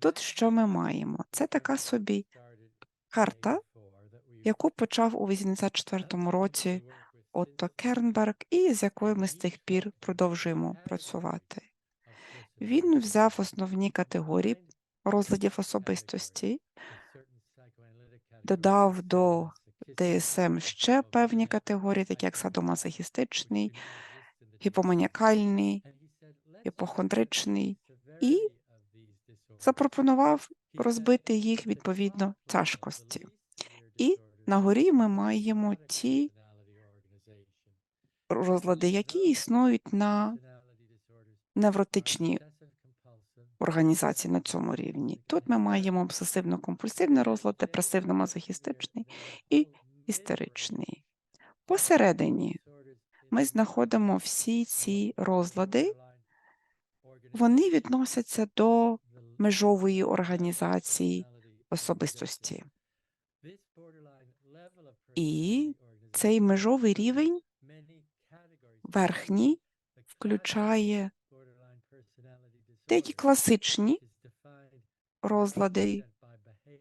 Тут що ми маємо? Це така собі карта, яку почав у 84-му році Отто Кернберг, і з якою ми з тих пір продовжуємо працювати. Він взяв основні категорії розладів особистості, додав до ДСМ ще певні категорії, такі як садомазохістичний, гіпоманіакальний, іпохондричний, і запропонував розбити їх відповідно тяжкості. І на горі ми маємо ті розлади, які існують на невротичній організації на цьому рівні. Тут ми маємо обсесивно-компульсивний розлад, депресивно-мазохістичний і істеричний. Посередині ми знаходимо всі ці розлади, вони відносяться до межової організації особистості. І цей межовий рівень верхній включає деякі класичні розлади,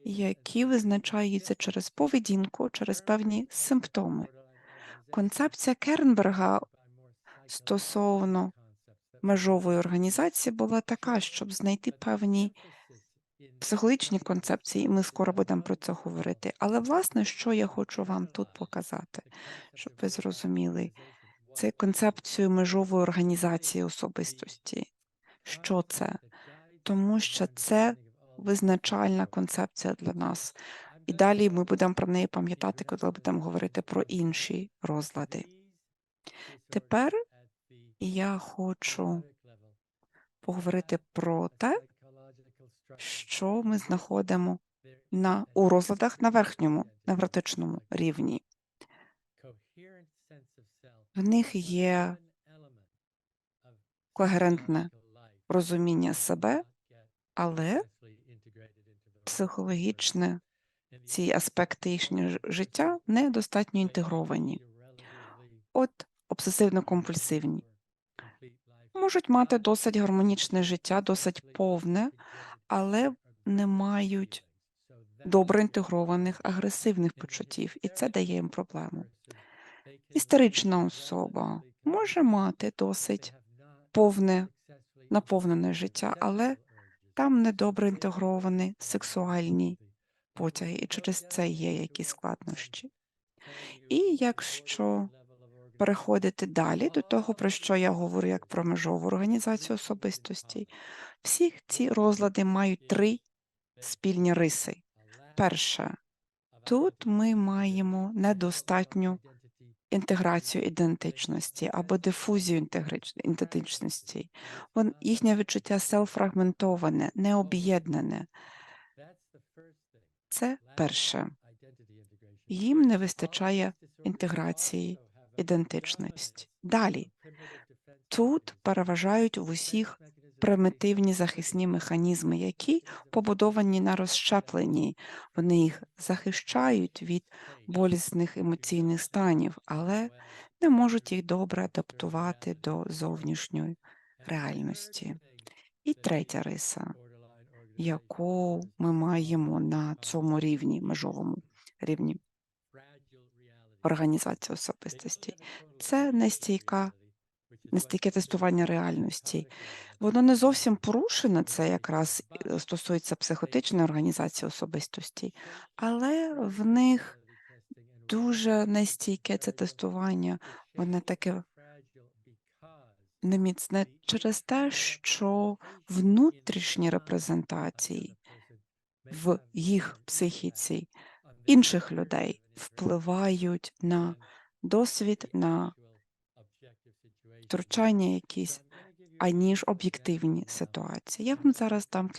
які визначаються через поведінку, через певні симптоми. Концепція Кернберга стосовно межової організації була така, щоб знайти певні психологічні концепції, і ми скоро будемо про це говорити. Але, власне, що я хочу вам тут показати, щоб ви зрозуміли, це концепцію межової організації особистості. Що це? Тому що це визначальна концепція для нас. І далі ми будемо про неї пам'ятати, коли будемо говорити про інші розлади. Тепер я хочу поговорити про те, що ми знаходимо на у розладах на верхньому невротичному рівні. В них є когерентне розуміння себе, але психологічне ці аспекти їхнього життя недостатньо інтегровані. От обсесивно-компульсивні можуть мати досить гармонічне життя, досить повне, але не мають добре інтегрованих агресивних почуттів, і це дає їм проблему. Істерична особа може мати досить повне, наповнене життя, але там недобре інтегровані сексуальні потяги, і через це є якісь складнощі. І якщо переходити далі до того, про що я говорю як про межову організацію особистості, всі ці розлади мають три спільні риси. Перше, тут ми маємо недостатню інтеграцію ідентичності або дифузію ідентичності. Їхнє відчуття селфрагментоване, необ'єднане. Це перше. Їм не вистачає інтеграції ідентичності. Далі тут переважають в усіх примітивні захисні механізми, які побудовані на розщепленні. Вони їх захищають від болісних емоційних станів, але не можуть їх добре адаптувати до зовнішньої реальності. І третя риса, яку ми маємо на цьому рівні, межовому рівні організації особистості, це нестійка, нестійке тестування реальності. Воно не зовсім порушене, це якраз е, стосується психотичної організації особистості, але в них дуже нестійке це тестування, воно таке неміцне через те, що внутрішні репрезентації в їх психіці інших людей впливають на досвід, на втручання якісь, аніж об'єктивні ситуації. Я вам зараз дам